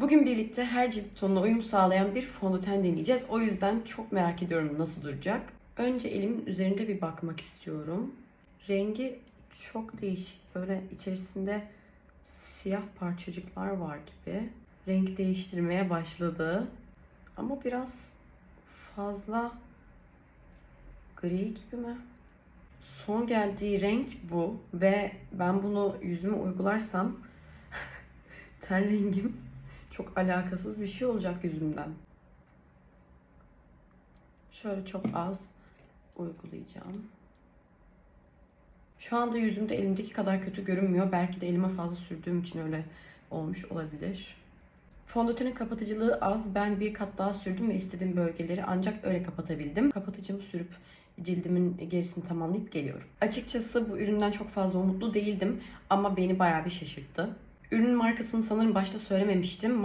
Bugün birlikte her cilt tonuna uyum sağlayan bir fondöten deneyeceğiz. O yüzden çok merak ediyorum nasıl duracak. Önce elimin üzerinde bir bakmak istiyorum. Rengi çok değişik. Böyle içerisinde siyah parçacıklar var gibi. Renk değiştirmeye başladı. Ama biraz fazla gri gibi mi? Son geldiği renk bu ve ben bunu yüzüme uygularsam ten rengim çok alakasız bir şey olacak yüzümden. Şöyle çok az uygulayacağım. Şu anda yüzümde elimdeki kadar kötü görünmüyor. Belki de elime fazla sürdüğüm için öyle olmuş olabilir. Fondötenin kapatıcılığı az. Ben bir kat daha sürdüm ve istediğim bölgeleri ancak öyle kapatabildim. Kapatıcımı sürüp cildimin gerisini tamamlayıp geliyorum. Açıkçası bu üründen çok fazla umutlu değildim ama beni bayağı bir şaşırttı. Ürünün markasını sanırım başta söylememiştim.